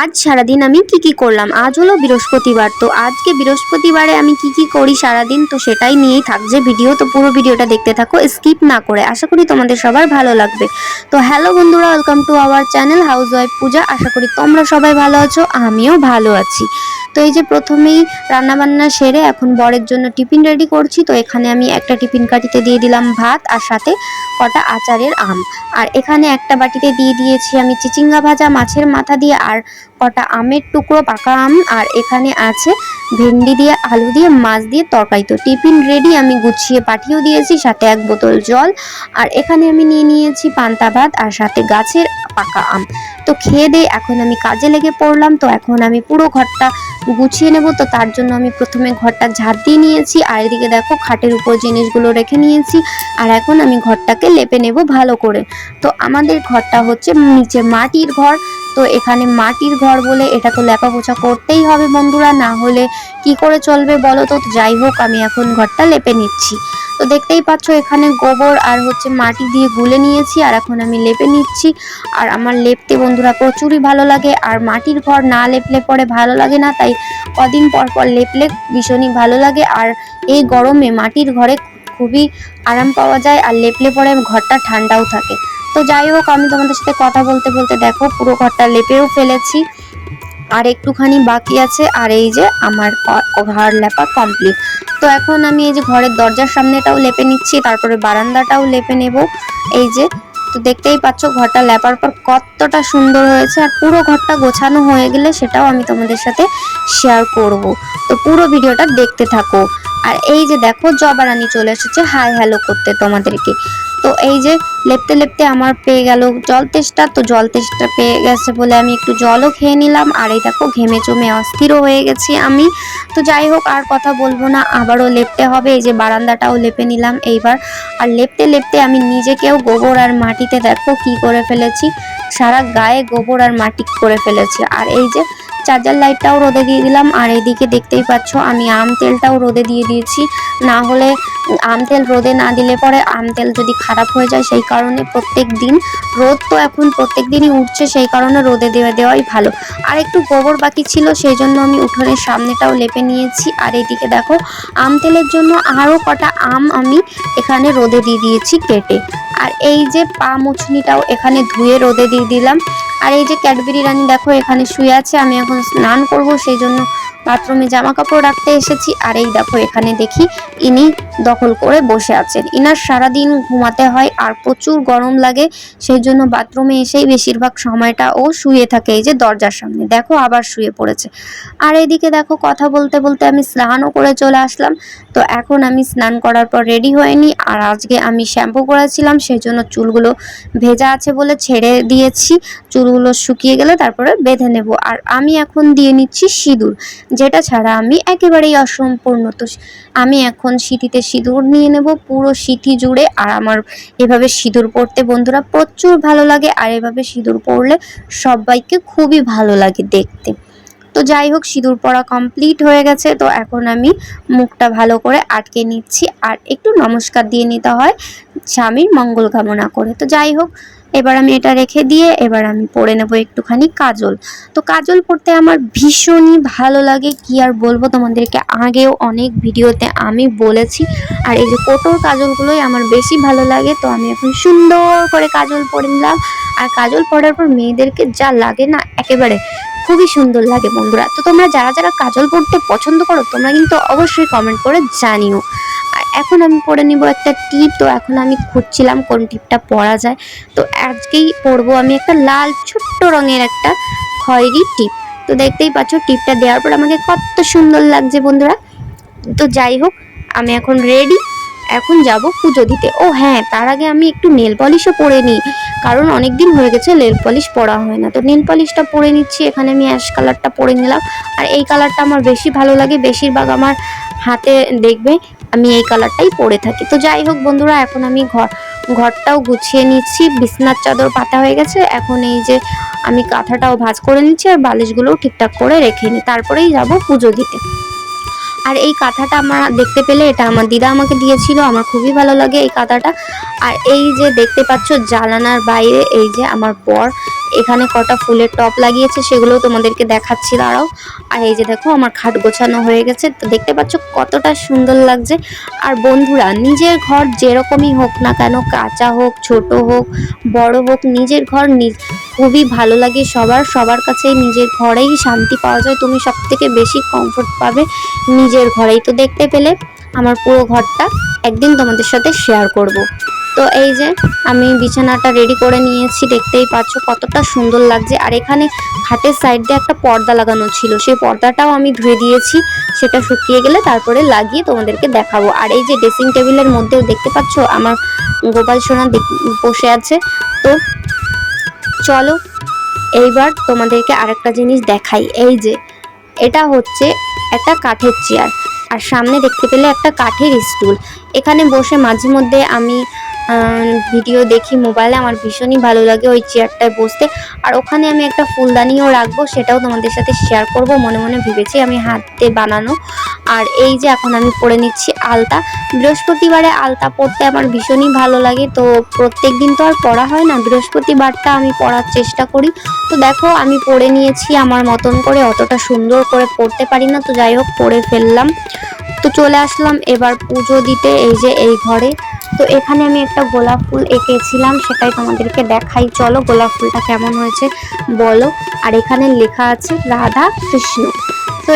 আজ সারাদিন আমি কি কি করলাম? আজ হলো বৃহস্পতিবার, তো আজকে বৃহস্পতিবারে আমি কি কি করি সারাদিন? তো সেটাই নিয়েই থাকছে ভিডিও, তো পুরো ভিডিওটা দেখতে থাকো, স্কিপ না করে। আশা করি তোমাদের সবার ভালো লাগবে। তো হ্যালো বন্ধুরা, welcome to our channel house wife Puja. আশা করি তোমরা সবাই ভালো আছো, আমিও ভালো আছি। তো এই যে প্রথমেই রান্নাবান্না সেরে এখন বরের জন্য টিফিন রেডি করছি। তো এখানে আমি একটা টিফিন কাটিতে দিয়ে দিলাম ভাত আর সাথে কটা আচারের আম। আর এখানে একটা বাটিতে দিয়ে দিয়েছি আমি চিচিঙ্গা ভাজা, মাছের মাথা দিয়ে আর কটা আমের টুকরো পাকা আম। আর এখানে আছে ভেন্ডি দিয়ে, আলু দিয়ে, মাছ দিয়ে তরকারি। তো টিফিন রেডি আমি গুছিয়ে পাঠিয়েও দিয়েছি, সাথে এক বোতল জল। আর এখানে আমি নিয়ে নিয়েছি পান্তা ভাত আর সাথে গাছের পাকা আম। তো খেয়ে দিয়ে এখন আমি কাজে লেগে পড়লাম। তো এখন আমি পুরো ঘরটা গুছিয়ে নেব। তো তার জন্য আমি প্রথমে ঘরটা ঝাঁট দিয়ে নিয়েছি। আর এদিকে দেখো খাটের উপর জিনিসগুলো রেখে নিয়েছি। আর এখন আমি ঘরটাকে লেপে নেব ভালো করে। তো আমাদের ঘরটা হচ্ছে নিচে মাটির ঘর। তো এখানে মাটির ঘর বলে এটা তো লেপা পোছা করতেই হবে বন্ধুরা। না হলে কি করে চলবে বলো তো? যাই হোক, আমি এখন ঘরটা লেপে নিচ্ছি। তো দেখতেই পাচ্ছ, এখানে গোবর আর হচ্ছে মাটি দিয়ে গুলে নিয়েছি, আর এখন আমি লেপে নিচ্ছি। আর আমার লেপতে বন্ধুরা প্রচুরই ভালো লাগে, আর মাটির ঘর না লেপলে পরে ভালো লাগে না, তাই কদিন পর পর লেপলে ভীষণই ভালো লাগে। আর এই গরমে মাটির ঘরে খুবই আরাম পাওয়া যায়, আর লেপলে পরে ঘরটা ঠান্ডাও থাকে। তো যাই হোক, আমি তোমাদের সাথে কথা বলতে বলতে দেখো, পুরো ঘরটা লেপেও ফেলেছি। আর একটুখানি বাকি আছে, আর এই যে আমার ঘর লেপা কমপ্লিট তো এখন আমি এই যে ঘরের দরজার সামনেটাও লেপে নিচ্ছি, তারপরে বারান্দাটাও লেপে নেব। এই যে, তো দেখতেই পাচ্ছ ঘরটা লেপার পর কতটা সুন্দর হয়েছে, আর পুরো ঘরটা গোছানো হয়ে গেলে সেটাও আমি তোমাদের সাথে শেয়ার করব। তো পুরো ভিডিওটা দেখতে থাকো। আর এই যে দেখো জবারানি চলে এসেছে হাই হ্যালো করতে তোমাদেরকে। তো এই যে লেপতে লেপতে আমার পেয়ে গেল জল তেষ্টা, তো জল তেষ্টা পেয়ে গেছে বলে আমি একটু জলও খেয়ে নিলাম। আর এই দেখো ঘেমে চমে অস্থিরও হয়ে গেছি আমি। তো যাই হোক, আর কথা বলব না, আবারও লেপতে হবে। এই যে বারান্দাটাও লেপে নিলাম এইবার। আর লেপতে লেপতে আমি নিজেকেও গোবর আর মাটিতে দেখো কি করে ফেলেছি। সারা গায়ে গোবর আর মাটি করে ফেলেছি। আর এই যে চার্জার লাইটটাও রোদে দিয়ে দিলাম। আর এইদিকে দেখতেই পাচ্ছ আমি আম তেলটাও রোদে দিয়ে দিয়েছি। না হলে আম তেল রোদে না দিলে পরে আম তেল যদি খারাপ হয়ে যায়, সেই কারণে প্রত্যেক দিন রোদ তো এখন প্রত্যেক দিনই উঠছে, সেই কারণে রোদে দেওয়া, দেওয়াই ভালো। আর একটু গোবর বাকি ছিল, সেই জন্য আমি উঠোনের সামনেটাও লেপে নিয়েছি। আর এদিকে দেখো, আম তেলের জন্য আরও কটা আম আমি এখানে রোদে দিয়ে দিয়েছি কেটে। আর এই যে পা মুছনিটাও এখানে ধুয়ে রোদে দিয়ে দিলাম। আর এই যে ক্যাডবেরি রানী দেখো, এখানে শুয়ে আছে, আমি এখন স্নান করব, সেই জন্য বাথরুমে জামা কাপড় রাখতে এসেছি। আর এই দেখো, এখানে দেখি ইনি দখল করে বসে আছেন। ইনার সারাদিন ঘুমাতে হয় আর প্রচুর গরম লাগে। সেই জন্য বাথরুমে এসেই বেশিরভাগ সময়টা ও শুয়ে থাকে এই যে দরজার সামনে। দেখো, আবার শুয়ে পড়েছে। আর এদিকে দেখো, কথা বলতে বলতে আমি স্নানও করে চলে আসলাম। তো এখন আমি স্নান করার পর রেডি হয়নি। আর আজকে আমি শ্যাম্পু করেছিলাম, সেই জন্য চুলগুলো ভেজা আছে বলে ছেড়ে দিয়েছি। চুলগুলো শুকিয়ে গেলে তারপরে বেঁধে নেব। আর আমি এখন দিয়ে নিচ্ছি সিঁদুর। যেটা ছাড়া আমি একেবারেই অসম্পূর্ণ। তো আমি এখন সিঁথিতে সিঁদুর নিয়ে নেব, পুরো সিঁথি জুড়ে। আর আমার এভাবে সিঁদুর পরতে বন্ধুরা প্রচুর ভালো লাগে, আর এভাবে সিঁদুর পরলে সবাইকে খুবই ভালো লাগে দেখতে। তো যাই হোক, সিঁদুর পরা কমপ্লিট হয়ে গেছে। তো এখন আমি মুখটা ভালো করে আটকে নিচ্ছি। আর একটু নমস্কার দিয়ে নিতে হয় স্বামীর মঙ্গল কামনা করে। তো যাই হোক এবার আমি এটা রেখে দিয়ে এবার আমি পরে নেব একটুখানি কাজল। তো কাজল পরতে আমার ভীষণই ভালো লাগে, কি আর বলব তোমাদেরকে? আগেও অনেক ভিডিওতে আমি বলেছি, আর এই যে কোটোর কাজলগুলোই আমার বেশি ভালো লাগে, তো আমি এখন সুন্দর করে কাজল পরে নিলাম। আর কাজল পরার পর মেয়েদেরকে যা লাগে না, একেবারে খুবই সুন্দর লাগে বন্ধুরা। তো তোমরা যারা যারা কাজল পরতে পছন্দ করো, তোমরা কিন্তু অবশ্যই কমেন্ট করে জানিও। এখন আমি পরে নিব একটা টিপ, তো এখন আমি খুঁজছিলাম কোন টিপটা পরা যায়। তো আজকেই পরবো আমি একটা লাল ছোট্ট রঙের একটা খয়েরি টিপ। তো দেখতেই পাচ্ছ টিপটা দেওয়ার পর আমাকে কত সুন্দর লাগছে বন্ধুরা। তো যাই হোক, আমি এখন রেডি এখন যাব পুজো দিতে। ও হ্যাঁ তার আগে আমি একটু নেল পলিশও পরে নিই, কারণ অনেক দিন হয়ে গেছে নেল পলিশ পরা হয় না। তো নেল পলিশটা পরে নিচ্ছি, এখানে আমি অ্যাশ কালারটা পরে নিলাম। আর এই কালারটা আমার বেশি ভালো লাগে, বেশিরভাগ আমার হাতে দেখবে আমি এই কালারটাই পরে থাকি। তো যাই হোক বন্ধুরা, এখন আমি ঘর, ঘরটাও গুছিয়ে নিচ্ছি। বিছনার চাদর পাতা হয়ে গেছে। এখন এই যে আমি কাঁথাটাও ভাঁজ করে নিচ্ছি আর বালিশগুলোও ঠিকঠাক করে রেখে নিই তারপরেই যাব পুজো দিতে। আর এই কাঁথাটা আমার দেখতে পেলে এটা আমার দিদা আমাকে দিয়েছিল, আমার খুবই ভালো লাগে এই কাঁথাটা। আর এই যে দেখতে পাচ্ছ জানালার বাইরে এই যে আমার বর এখানে কটা ফুলের টপ লাগিয়েছে সেগুলো তোমাদেরকে দেখাচ্ছি, দাঁড়াও। আর এই যে দেখো, আমার খাট গোছানো হয়ে গেছে। তো দেখতে পাচ্ছ কতটা সুন্দর লাগছে। আর বন্ধুরা, নিজের ঘর যেরকমই হোক না কেন, কাঁচা হোক, ছোট হোক, বড় হোক, নিজের ঘর খুবই ভালো লাগে সবার। সবার কাছে নিজের ঘরেই শান্তি পাওয়া যায়। তুমি সব থেকে বেশি কমফোর্ট পাবে নিজের ঘরেই। তো দেখতে পেলে, আমার পুরো ঘরটা একদিন তোমাদের সাথে শেয়ার করব। তো এই যে আমি বিছানাটা রেডি করে নিয়েছি, দেখতেই পাচ্ছ কতটা সুন্দর লাগছে। আর এখানে খাটের সাইড দিয়ে একটা পর্দা লাগানো ছিল। সেই পর্দাটাও আমি ধুয়ে দিয়েছি, সেটা শুকিয়ে গেলে তারপরে লাগিয়ে তোমাদেরকে দেখাবো। আর এই যে ড্রেসিং টেবিলের মধ্যেও দেখতে পাচ্ছ আমার গোপাল সোনা বসে আছে। তো চলো এইবার তোমাদেরকে আরেকটা জিনিস দেখাই। এই যে এটা হচ্ছে একটা কাঠের চেয়ার আর সামনে দেখতে পেলে একটা কাঠের স্টুল এখানে বসে মাঝে মধ্যে আমি ভিডিও দেখি মোবাইলে, আমার ভীষণই ভালো লাগে ওই চেয়ারটায় বসতে। আর ওখানে আমি একটা ফুলদানিও রাখব, সেটাও তোমাদের সাথে শেয়ার করব, মনে মনে ভেবেছি আমি হাতে বানানো। আর এই যে এখন আমি পরে নিচ্ছি আলতা। বৃহস্পতিবারে আলতা পরতে আমার ভীষণই ভালো লাগে, তো প্রত্যেক দিন তো আর পড়া হয় না। বৃহস্পতিবারটা আমি পড়ার চেষ্টা করি। তো দেখো, আমি পরে নিয়েছি আমার মতন করে, অতটা সুন্দর করে পড়তে পারি না, তো যাই হোক, পরে ফেললাম। তো চলে আসলাম এবার পুজো দিতে, এই যে এই ঘরে। তো এখানে আমি একটা গোলাপ ফুল এঁকেছিলাম, সেটাই তোমাদেরকে দেখাই। চলো গোলাপ ফুলটা কেমন হয়েছে বলো। আর এখানে লেখা আছে রাধা কৃষ্ণ।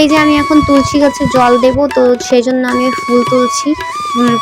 এই যে আমি এখন তুলসী গাছে জল দেব, তো সেই জন্য আমি ফুল তুলছি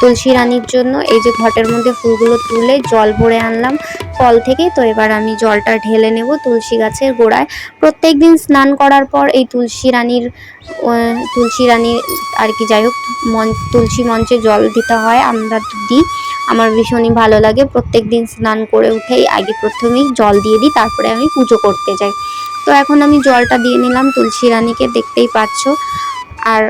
তুলসী রানীর জন্য। এই যে ঘটের মধ্যে ফুলগুলো তুলে জল ভরে আনলাম কল থেকে তো এবার আমি জলটা ঢেলে নেব তুলসী গাছের গোড়ায়। প্রত্যেক দিন স্নান করার পর এই তুলসী রানীর তুলসী রানীর আর কি, যাই হোক, মন, তুলসী মঞ্চে জল দিতে হয়, আমরা দিই। আমার ভীষণই ভালো লাগে, প্রত্যেক দিন স্নান করে উঠেই আগে প্রথমেই জল দিয়ে দিই, তারপরে আমি পুজো করতে যাই। তো এখন আমি জলটা দিয়ে নিলাম, তুলসী রানীকে দেখতেই পাচ্ছ। আর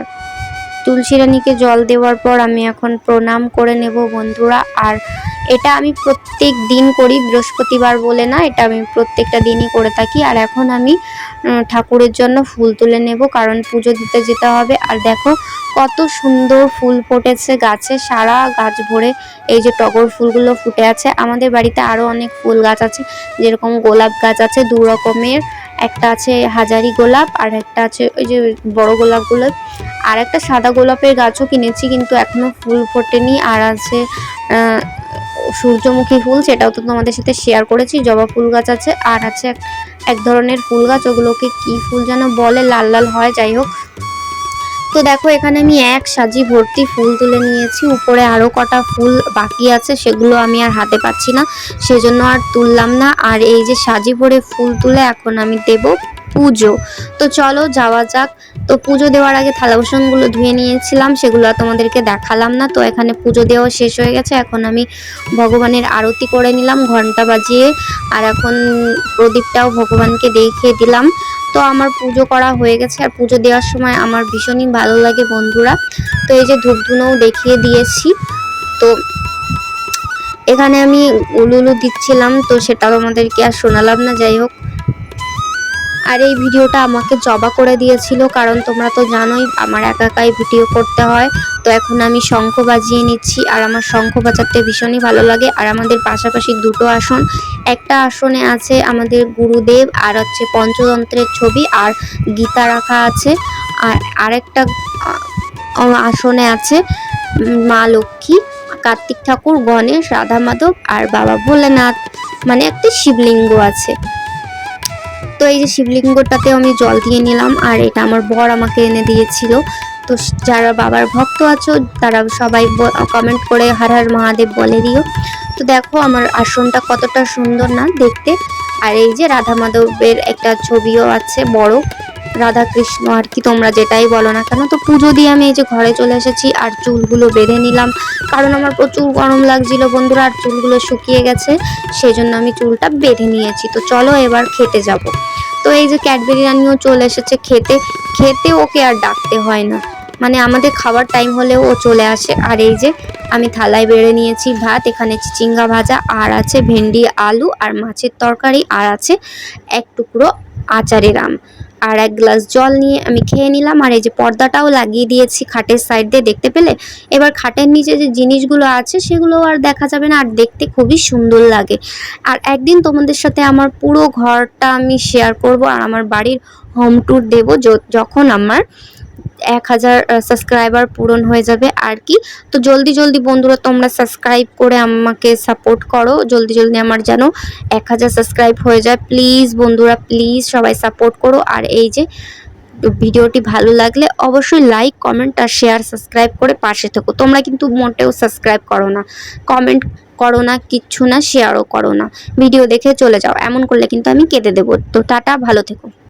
তুলসী রানীকে জল দেওয়ার পর আমি এখন প্রণাম করে নেব বন্ধুরা। আর এটা আমি প্রত্যেক দিন করি, বৃহস্পতিবার বলে না, এটা আমি প্রত্যেকটা দিনই করে থাকি। আর এখন আমি ঠাকুরের জন্য ফুল তুলে নেব, কারণ পুজো দিতে যেতে হবে। আর দেখো, কত সুন্দর ফুল ফুটেছে গাছে, সারা গাছ ভরে এই যে টগর ফুলগুলো ফুটে আছে। আমাদের বাড়িতে আরও অনেক ফুল গাছ আছে, যেরকম গোলাপ গাছ আছে, দু রকমের। একটা আছে হাজারি গোলাপ, আর একটা আছে ওই যে বড় গোলাপগুলো। আর একটা সাদা গোলাপের গাছও কিনেছি, কিন্তু এখনও ফুল ফোটেনি। আর আছে সূর্যমুখী ফুল সেটাও তো তোমাদের সাথে শেয়ার করেছি। জবা ফুল গাছ আছে, আর আছে এক- ধরনের ফুল গাছ। ওগুলোকে কি ফুল যেন বলে, লাল লাল হয়, যাই হোক। তো দেখো, এখানে আমি এক সাজি ভর্তি ফুল তুলে নিয়েছি। উপরে আরও কটা ফুল বাকি আছে, সেগুলো আমি আর হাতে পাচ্ছি না। সেজন্য আর তুললাম না। আর এই যে সাজি ভরে ফুল তুলে এখন আমি দেব। পুজো। তো চলো, যাওয়া যাক। তো পুজো দেওয়ার আগে থালা বাসনগুলো ধুয়ে নিয়েছিলাম, সেগুলো তোমাদেরকে দেখালাম না। তো এখানে পুজো দেওয়া শেষ হয়ে গেছে। এখন আমি ভগবানের আরতি করে নিলাম ঘণ্টা বাজিয়ে। আর এখন প্রদীপটাও ভগবানকে দেখিয়ে দিলাম। তো আমার পুজো করা হয়ে গেছে। আর পুজো দেওয়ার সময় আমার ভীষণই ভালো লাগে বন্ধুরা। তো এই যে ধূপ ধুনোও দেখিয়ে দিয়েছি। তো এখানে আমি উলুলু দিচ্ছিলাম, তো সেটাও আমাদেরকে আর শোনালাম না, যাই হোক। আর এই ভিডিওটা আমাকে জবা করে দিয়েছিল, কারণ তোমরা তো জানোই আমার একা একাই ভিডিও করতে হয়। তো এখন আমি শঙ্খ বাজিয়ে নিচ্ছি, আর আমার শঙ্খ বাজাতে ভীষণই ভালো লাগে। আর আমাদের পাশাপাশি দুটো আসন, একটা আসনে আছে আমাদের গুরুদেব, আর হচ্ছে পঞ্চতন্ত্রের ছবি, আর গীতা রাখা আছে। আর আরেকটা আসনে আছে মা লক্ষ্মী, কার্তিক ঠাকুর, গণেশ, রাধা মাধব, আর বাবা ভোলেনাথ মানে একটি শিবলিঙ্গ আছে। তো এই যে শিবলিঙ্গটাতে আমি জল দিয়ে নিলাম, আর এটা আমার বর আমাকে এনে দিয়েছিল। তো যারা বাবার ভক্ত আছো, তারা সবাই কমেন্ট করে হার হার মহাদেব বলে দিও। তো দেখো আমার আসনটা কতটা সুন্দর না দেখতে। আর এই যে রাধা মাধবের একটা ছবিও আছে বড়। রাধা কৃষ্ণ আর কি তোমরা যেটাই বলো না কেন, তো পুজো দিয়ে আমি এই যে ঘরে চলে এসেছি আর চুলগুলো বেঁধে নিলাম। কারণ আমার প্রচুর গরম লাগছিল বন্ধুরা, আর চুলগুলো শুকিয়ে গেছে সেই জন্য আমি চুলটা বেঁধে নিয়েছি। তো চলো এবার খেতে যাব। তো এই যে ক্যাডবেরি রানিও চলে এসেছে খেতে। খেতে ওকে আর ডাকতে হয় না। মানে আমাদের খাবার টাইম হলেও ও চলে আসে। আর এই যে আমি থালায় বেড়ে নিয়েছি ভাত, এখানে চিচিঙ্গা ভাজা, আর আছে ভেন্ডি, আলু, আর মাছের তরকারি, আর আছে এক টুকরো আচারের আম আর এক গ্লাস জল নিয়ে আমি খেয়ে নিলাম, আর এই যে পর্দাটাও লাগিয়ে দিয়েছি খাটের সাইড দিয়ে, দেখতে পেলে? এবার খাটের নিচে যে জিনিসগুলো আছে, সেগুলো আর দেখা যাবে না, আর দেখতে খুবই সুন্দর লাগে। আর একদিন তোমাদের সাথে আমার পুরো ঘরটা আমি শেয়ার করব, আর আমার বাড়ির হোম ট্যুর দেবো যখন আমার এক হাজার সাবস্ক্রাইবার পূরণ হয়ে যাবে। আর কি? তো জলদি জলদি বন্ধুরা, তোমরা সাবস্ক্রাইব করে আমাকে সাপোর্ট করো। জলদি জলদি আমার যেন এক হাজার সাবস্ক্রাইব হয়ে যায়। প্লিজ বন্ধুরা প্লিজ সবাই সাপোর্ট করো। আর এই যে ভিডিওটি ভালো লাগলে অবশ্যই লাইক কমেন্ট আর শেয়ার সাবস্ক্রাইব করে পাশে থেকো। তোমরা কিন্তু মোটেও সাবস্ক্রাইব করো না। কমেন্ট করো না, কিচ্ছু না শেয়ারও করো না। ভিডিও দেখে চলে যাও। এমন করলে কিন্তু আমি কেটে দেবো। তো টাটা, ভালো থেকো।